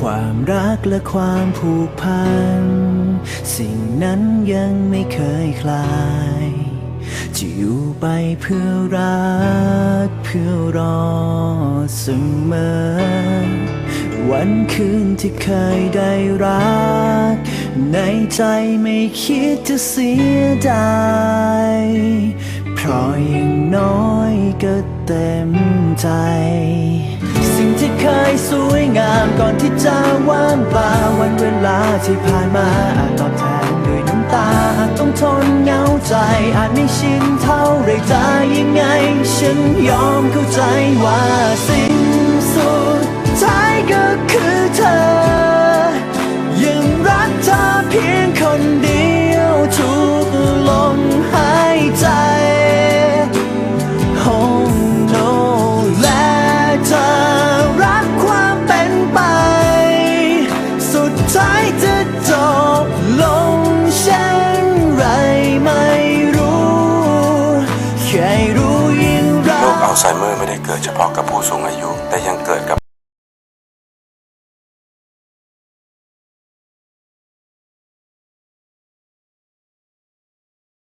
ความรักและความผูกพัน สิ่งนั้นยังไม่เคยคลาย จะอยู่ไปเพื่อรัก เพื่อรอเสมอ วันคืนที่เคยได้รัก ในใจไม่คิดจะเสียดายเพราะย่างน้อยก็เต็มใจ งที่สวยงามก่อนที่จะว่างเปล่าวันเวลาที่ผ่านมาอาจตอบแทนด้วยน้ำตาอาจต้องทนเหงาใจ อาจไม่ชินเท่าไรจะยังไง ฉันยอมเข้าใจว่าสิ รู้ยิ่งรัโรคอัลไซเมอร์ไม่ได้เกิดเฉพาะกับผู้สูงอายุ แต่ยังเกิดกับ